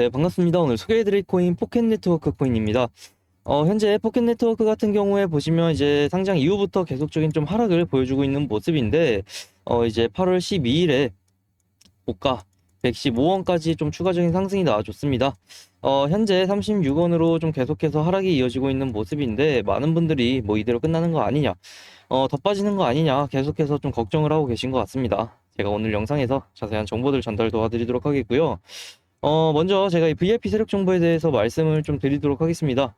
네, 반갑습니다. 오늘 소개해드릴 코인 포켓 네트워크 코인입니다. 어, 현재 포켓 네트워크 같은 경우에 보시면 이제 상장 이후부터 계속적인 좀 하락을 보여주고 있는 모습인데, 어, 이제 8월 12일에 고가 115원까지 좀 추가적인 상승이 나와줬습니다. 어, 현재 36원으로 좀 계속해서 하락이 이어지고 있는 모습인데, 많은 분들이 뭐 이대로 끝나는 거 아니냐, 어, 더 빠지는 거 아니냐, 계속해서 좀 걱정을 하고 계신 것 같습니다. 제가 오늘 영상에서 자세한 정보들 전달 도와드리도록 하겠고요. 어, 먼저 제가 이 VIP 세력 정보에 대해서 말씀을 좀 드리도록 하겠습니다.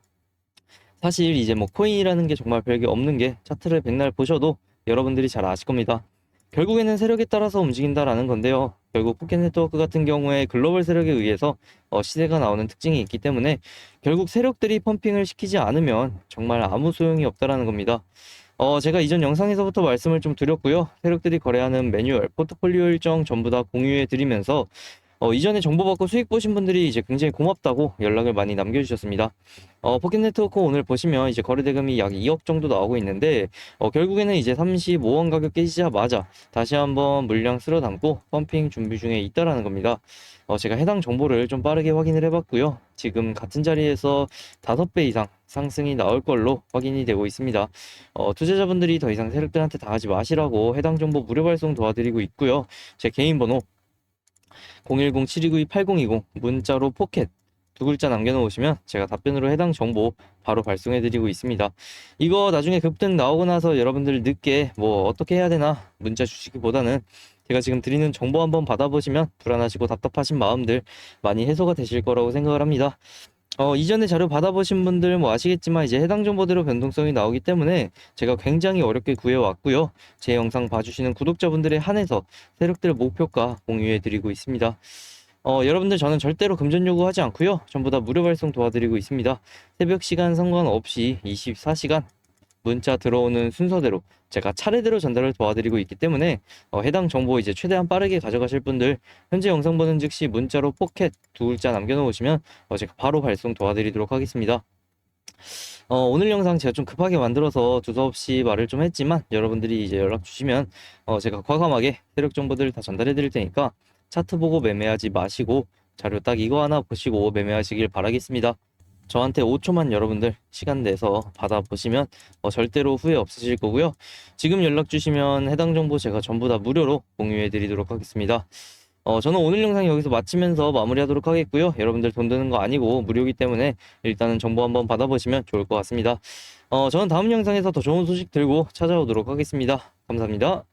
사실 이제 뭐 코인이라는 게 정말 별게 없는 게 차트를 백날 보셔도 여러분들이 잘 아실 겁니다. 결국에는 세력에 따라서 움직인다라는 건데요. 결국 포켓 네트워크 같은 경우에 글로벌 세력에 의해서 어, 시세가 나오는 특징이 있기 때문에 결국 세력들이 펌핑을 시키지 않으면 정말 아무 소용이 없다라는 겁니다. 어, 제가 이전 영상에서부터 말씀을 좀 드렸고요. 세력들이 거래하는 매뉴얼, 포트폴리오 일정 전부 다 공유해 드리면서 어, 이전에 정보 받고 수익 보신 분들이 이제 굉장히 고맙다고 연락을 많이 남겨주셨습니다. 어, 포켓 네트워크 오늘 보시면 이제 거래 대금이 약 2억 정도 나오고 있는데, 어, 결국에는 이제 35원 가격 깨지자마자 다시 한번 물량 쓸어 담고 펌핑 준비 중에 있다라는 겁니다. 어, 제가 해당 정보를 좀 빠르게 확인을 해봤고요. 지금 같은 자리에서 5배 이상 상승이 나올 걸로 확인이 되고 있습니다. 어, 투자자분들이 더 이상 세력들한테 당하지 마시라고 해당 정보 무료 발송 도와드리고 있고요. 제 개인 번호 010-7292-8020 문자로 포켓 두 글자 남겨놓으시면 제가 답변으로 해당 정보 바로 발송해드리고 있습니다. 이거 나중에 급등 나오고 나서 여러분들 늦게 뭐 어떻게 해야 되나 문자 주시기보다는 제가 지금 드리는 정보 한번 받아보시면 불안하시고 답답하신 마음들 많이 해소가 되실 거라고 생각을 합니다. 어, 이전에 자료 받아보신 분들 뭐 아시겠지만 이제 해당 정보대로 변동성이 나오기 때문에 제가 굉장히 어렵게 구해왔고요. 제 영상 봐주시는 구독자분들에 한해서 세력들 목표가 공유해드리고 있습니다. 어, 여러분들 저는 절대로 금전 요구하지 않고요. 전부 다 무료 발송 도와드리고 있습니다. 새벽 시간 상관없이 24시간 문자 들어오는 순서대로 제가 차례대로 전달을 도와드리고 있기 때문에 어, 해당 정보 이제 최대한 빠르게 가져가실 분들 현재 영상 보는 즉시 문자로 포켓 두 글자 남겨놓으시면 어, 제가 바로 발송 도와드리도록 하겠습니다. 어, 오늘 영상 제가 좀 급하게 만들어서 두서없이 말을 좀 했지만 여러분들이 이제 연락 주시면 어, 제가 과감하게 세력 정보들 다 전달해 드릴 테니까 차트 보고 매매하지 마시고 자료 딱 이거 하나 보시고 매매하시길 바라겠습니다. 저한테 5초만 여러분들 시간 내서 받아보시면 어, 절대로 후회 없으실 거고요. 지금 연락 주시면 해당 정보 제가 전부 다 무료로 공유해 드리도록 하겠습니다. 어, 저는 오늘 영상 여기서 마치면서 마무리하도록 하겠고요. 여러분들 돈 드는 거 아니고 무료이기 때문에 일단은 정보 한번 받아보시면 좋을 것 같습니다. 어, 저는 다음 영상에서 더 좋은 소식 들고 찾아오도록 하겠습니다. 감사합니다.